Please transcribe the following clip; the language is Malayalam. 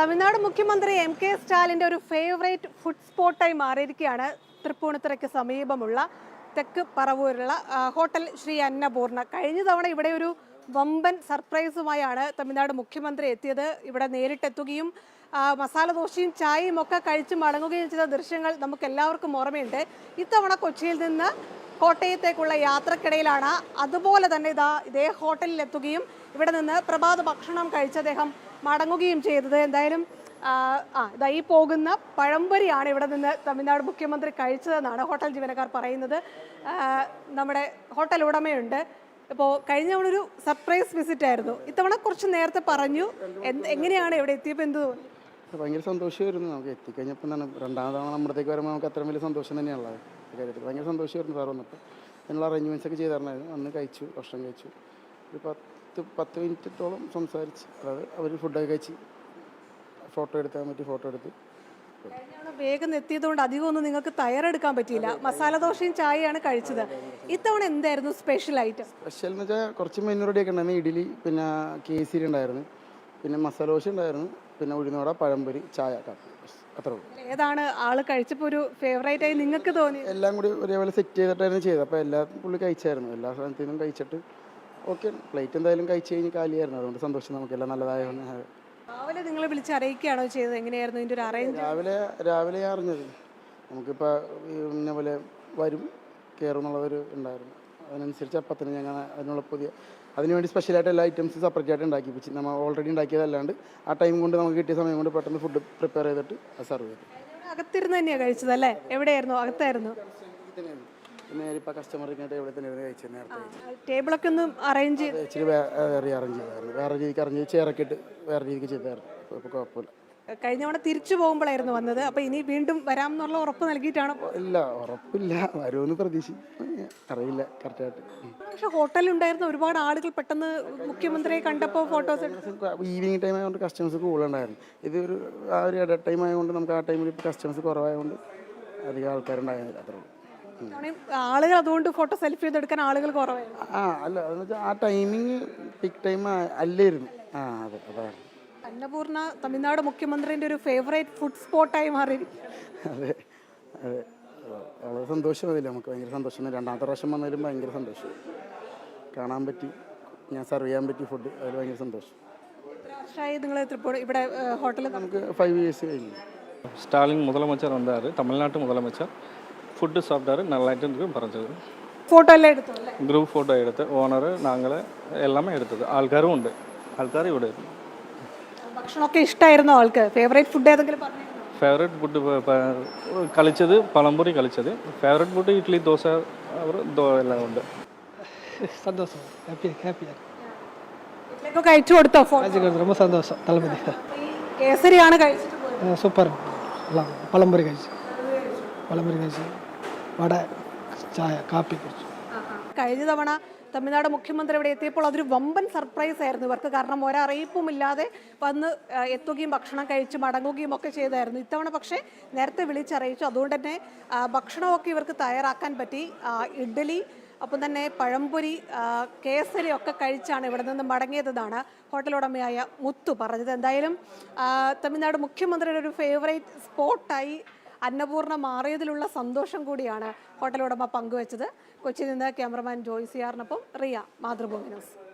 തമിഴ്നാട് മുഖ്യമന്ത്രി എം കെ സ്റ്റാലിന്റെ ഒരു ഫേവറേറ്റ് ഫുഡ് സ്പോട്ടായി മാറിയിരിക്കുകയാണ്. തൃപ്പൂണിത്തുറയ്ക്ക് സമീപമുള്ള തെക്ക് പറവൂരുള്ള ഹോട്ടൽ ശ്രീ അന്നപൂർണ. കഴിഞ്ഞ തവണ ഇവിടെ ഒരു വമ്പൻ സർപ്രൈസുമായാണ് തമിഴ്നാട് മുഖ്യമന്ത്രി എത്തിയത്. ഇവിടെ നേരിട്ടെത്തുകയും മസാല ദോശയും ചായയും ഒക്കെ കഴിച്ച് മടങ്ങുകയും ചെയ്ത ദൃശ്യങ്ങൾ നമുക്ക് എല്ലാവർക്കും ഓർമ്മയുണ്ട്. ഇത്തവണ കൊച്ചിയിൽ നിന്ന് കോട്ടയത്തേക്കുള്ള യാത്രക്കിടയിലാണ്. അതുപോലെ തന്നെ ഇതാ ഇതേ ഹോട്ടലിൽ എത്തുകയും ഇവിടെ നിന്ന് പ്രഭാത ഭക്ഷണം കഴിച്ച് അദ്ദേഹം മടങ്ങുകയും ചെയ്തത്. എന്തായാലും ആ, ഇതായി പോകുന്ന പഴംപൊരിയാണ് ഇവിടെ നിന്ന് തമിഴ്നാട് മുഖ്യമന്ത്രി കഴിച്ചതെന്നാണ് ഹോട്ടൽ ജീവനക്കാർ പറയുന്നത്. നമ്മുടെ ഹോട്ടൽ ഉടമയുണ്ട്. ഇപ്പോൾ കഴിഞ്ഞ തവണ ഒരു സർപ്രൈസ് വിസിറ്റ് ആയിരുന്നു. ഇത്തവണ കുറച്ച് നേരത്തെ പറഞ്ഞു. എങ്ങനെയാണ് ഇവിടെ എത്തിയപ്പോൾ എന്ത് ഭയങ്കര സന്തോഷമായിരുന്നു. നമുക്ക് എത്തിക്കഴിഞ്ഞപ്പോൾ എന്താണ് രണ്ടാം തവണ നമ്മുടത്തേക്ക് വരുമ്പോൾ നമുക്ക് അത്രയും വലിയ സന്തോഷം തന്നെയാണുള്ളത് ഭയങ്കര സന്തോഷമായിരുന്നു സാർ വന്നപ്പോൾ അതിനുള്ള അറേഞ്ച്മെന്റ്സ് ഒക്കെ ചെയ്തായിരുന്നു അന്ന് കഴിച്ചു ഭക്ഷണം കഴിച്ചു. ഒരു പത്ത് പത്ത് പത്ത് മിനിറ്റത്തോളം സംസാരിച്ച്. അതായത് അവർ ഫുഡൊക്കെ കഴിച്ച് ഫോട്ടോ എടുക്കാൻ പറ്റി ഫോട്ടോ എടുത്ത്. കഴിഞ്ഞ വേഗം എത്തിയതുകൊണ്ട് അധികം ഒന്നും നിങ്ങൾക്ക് തയ്യാറെടുക്കാൻ പറ്റിയില്ല. മസാല ദോശയും ചായയാണ് കഴിച്ചത്. ഇത്തവണ എന്തായിരുന്നു സ്പെഷ്യൽ ഐറ്റം സ്പെഷ്യൽ എന്ന് വെച്ചാൽ കുറച്ച് മെനു റെഡിയൊക്കെ ഉണ്ടായിരുന്നു. ഇഡ്ഡലി പിന്നെ കേസരി ഉണ്ടായിരുന്നു. പിന്നെ മസാല ദോശ ഉണ്ടായിരുന്നു. പിന്നെ ഉഴുന്നോട പഴംപൊരി ചായ കാപ്പി. അത്രേ ഉള്ളൂ. ഏതാണ് ആൾ കഴിച്ചപ്പോൾ ഒരു ഫേവറേറ്റ് ആയി നിങ്ങൾക്ക് തോന്നി എല്ലാം കൂടി ഒരേപോലെ സെറ്റ് ചെയ്തിട്ടായിരുന്നു ചെയ്തത്. അപ്പോൾ എല്ലാ പുള്ളി കഴിച്ചായിരുന്നു. എല്ലാ സാധനത്തിനും കഴിച്ചിട്ട് ഓക്കെ. പ്ലേറ്റ് എന്തായാലും കഴിച്ച് കഴിഞ്ഞ് കാലിയായിരുന്നു. അതുകൊണ്ട് സന്തോഷം നമുക്ക് എല്ലാം നല്ലതായതുകൊണ്ട്. രാവിലെ നിങ്ങളെ വിളിച്ച് അറിയിക്കുകയാണോ ചെയ്തത്? എങ്ങനെയായിരുന്നു ഇതിന്റെ ഒരു അറേഞ്ച് രാവിലെ രാവിലെ ഞാൻ അറിഞ്ഞത് നമുക്കിപ്പോൾ ഇന്ന പോലെ വരും കയറും എന്നുള്ളൊരു ഉണ്ടായിരുന്നു. അതിനനുസരിച്ച് അപ്പം തന്നെ ഞങ്ങൾ അതിനുള്ള പുതിയ അതിനുവേണ്ടി സ്പെഷ്യലായിട്ട് എല്ലാ ഐറ്റംസും സെപ്പറേറ്റ് ആയിട്ട് ഉണ്ടാക്കി. വെച്ച് നമ്മൾ ഓൾറെഡി ഉണ്ടാക്കിയതല്ലാണ്ട് ആ ടൈം കൊണ്ട് നമുക്ക് കിട്ടിയ സമയം കൊണ്ട് പെട്ടെന്ന് ഫുഡ് പ്രിപ്പയർ ചെയ്തിട്ട് സർവ് സെർവ് ചെയ്തു. അകത്തിരുന്ന് തന്നെയാണ് കഴിച്ചത് അല്ലേ? എവിടെയായിരുന്നു? അകത്തായിരുന്നു? നേരെ കസ്റ്റമർ ഇങ്ങോട്ട് ഇവിടെ തന്നെയായിരുന്നു കഴിച്ചത് നേരത്തെ ടേബിളൊക്കെ ഒന്ന് അറേഞ്ച് ഇച്ചിരി വേറെ അറേഞ്ച് ചെയ്തായിരുന്നു. വേറെ രീതിക്ക് അറേഞ്ച് ചെയ്ത് ചെയറൊക്കെ ഇട്ട് വേറെ രീതിക്ക് ചെയ്തായിരുന്നു ഇപ്പോൾ കുഴപ്പമില്ല. കഴിഞ്ഞ തവണ തിരിച്ചു പോകുമ്പോഴായിരുന്നു വന്നത്. അപ്പോൾ ഇനി വീണ്ടും വരാം എന്നുള്ള ഉറപ്പ് നൽകിയിട്ടാണ്? ഇല്ല ഉറപ്പില്ല. വരുമെന്ന് പ്രതീക്ഷ. അറിയില്ല കറക്റ്റായിട്ട് പക്ഷെ ഹോട്ടലിൽ ഉണ്ടായിരുന്ന ഒരുപാട് ആളുകൾ പെട്ടെന്ന് മുഖ്യമന്ത്രിയെ കണ്ടപ്പോൾ ഫോട്ടോസ് ഈവനിങ് ടൈം ആയതുകൊണ്ട് കസ്റ്റമേഴ്സ് കൂടുതലുണ്ടായിരുന്നു ഇത് ഒരു ആ ഒരു ഇട ടൈം ആയതുകൊണ്ട് നമുക്ക് ആ ടൈമിൽ കസ്റ്റമേഴ്സ് കുറവായതുകൊണ്ട് അധികം ആൾക്കാരുണ്ടായിരുന്നില്ല അത്രേ ഉള്ളൂ. ആളുകൾ അതുകൊണ്ട് ഫോട്ടോ സെൽഫി ചെയ്തെടുക്കാൻ ആളുകൾ കുറവായിരുന്നു ആ അല്ല അതെന്ന് വെച്ചാൽ ആ ടൈമിങ് പിക്ക് ടൈം അല്ലായിരുന്നു ആ അതെ അതാണ് അന്നപൂർണ തമിഴ്നാട് മുഖ്യമന്ത്രിന്റെ ഒരു ഫേവറേറ്റ് ഫുഡ് സ്പോട്ടായി മാറി അതെ അതെ വളരെ സന്തോഷം അതില്ല നമുക്ക് ഭയങ്കര സന്തോഷം രണ്ടാമത്തെ പ്രാവശ്യം വന്നതിലും ഭയങ്കര സന്തോഷം കാണാൻ പറ്റി ഞാൻ സെർവ് ചെയ്യാൻ പറ്റി ഫുഡ് അതിൽ ഭയങ്കര സന്തോഷം വർഷമായി നിങ്ങൾ തൃപ്പൂർ ഇവിടെ ഹോട്ടലിൽ നമുക്ക് ഫൈവ് ഇയേഴ്സ് കഴിഞ്ഞു ஸ்டாலின் முதலமைச்சர் வந்தார் தமிழ்நாட்டு முதலமைச்சர் ஃபுட்டு சாப்பிட்டாரு நல்லாயிட்டு பறஞ்சது ഫോട്ടോ എല്ലാം എടുത്തു അല്ലേ குரூப் ஃபோட்டோ எடுத்து ஓனர் நாங்கள் எல்லாமே எடுத்தது ആൾക്കാരും ഉണ്ട് ആൾക്കാർ ഇവിടെ ഇരുന്നു ഭക്ഷണമൊക്കെ ഇഷ്ടമായിരുന്നോ ആൾക്ക് ഫേവറേറ്റ് ഫുഡ് ഏതെങ്കിലും പറഞ്ഞു ഫേവറേറ്റ് ഫുഡ് കളിച്ചത് പഴംപൊരി കളിച്ചത് ഫേവറേറ്റ് ഫുഡ് ഇഡ്ഡലി ദോശ അവർ ദോ- എല്ലാം ഉണ്ട് சந்தோஷம் ஹாப்பி ஹாப்பியாக വീട്ടിലേക്കൊക്കെ അയച്ചു കൊടുത്തോ ഫോട്ടോ காய்ச்சிக்கிறது ரொம்ப சந்தோஷம் தளபதி കേസരിയാണ് കഴിച്ചിട്ട് പോയത് அஹ் சூப்பர் எல்லாம் பழம்பொரி காய்ச்சி பழம்பொரி വട ചായ കാപ്പി കുറിച്ചു കഴിഞ്ഞ തവണ തമിഴ്നാട് മുഖ്യമന്ത്രി ഇവിടെ എത്തിയപ്പോൾ അതൊരു വമ്പൻ സർപ്രൈസ് ആയിരുന്നു. ഇവർക്ക് കാരണം ഒരറിയിപ്പുമില്ലാതെ വന്ന് എത്തുകയും ഭക്ഷണം കഴിച്ച് മടങ്ങുകയും ഒക്കെ ചെയ്തായിരുന്നു. ഇത്തവണ പക്ഷേ നേരത്തെ വിളിച്ചറിയിച്ചു. അതുകൊണ്ട് തന്നെ ഭക്ഷണമൊക്കെ ഇവർക്ക് തയ്യാറാക്കാൻ പറ്റി. ഇഡ്ഡലി അപ്പം തന്നെ പഴംപൊരി കേസരി ഒക്കെ കഴിച്ചാണ് ഇവിടെ നിന്ന് മടങ്ങിയതെന്നാണ് ഹോട്ടൽ ഉടമയായ മുത്തു പറഞ്ഞത്. എന്തായാലും തമിഴ്നാട് മുഖ്യമന്ത്രിയുടെ ഒരു ഫേവറേറ്റ് സ്പോട്ടായി അന്നപൂർണ മാറിയതിലുള്ള സന്തോഷം കൂടിയാണ് ഹോട്ടലുടമ പങ്കുവച്ചത്. കൊച്ചിയിൽ നിന്ന് ക്യാമറമാൻ ജോയ്സിയാറിനൊപ്പം റിയ മാതൃഭൂമി ന്യൂസ്.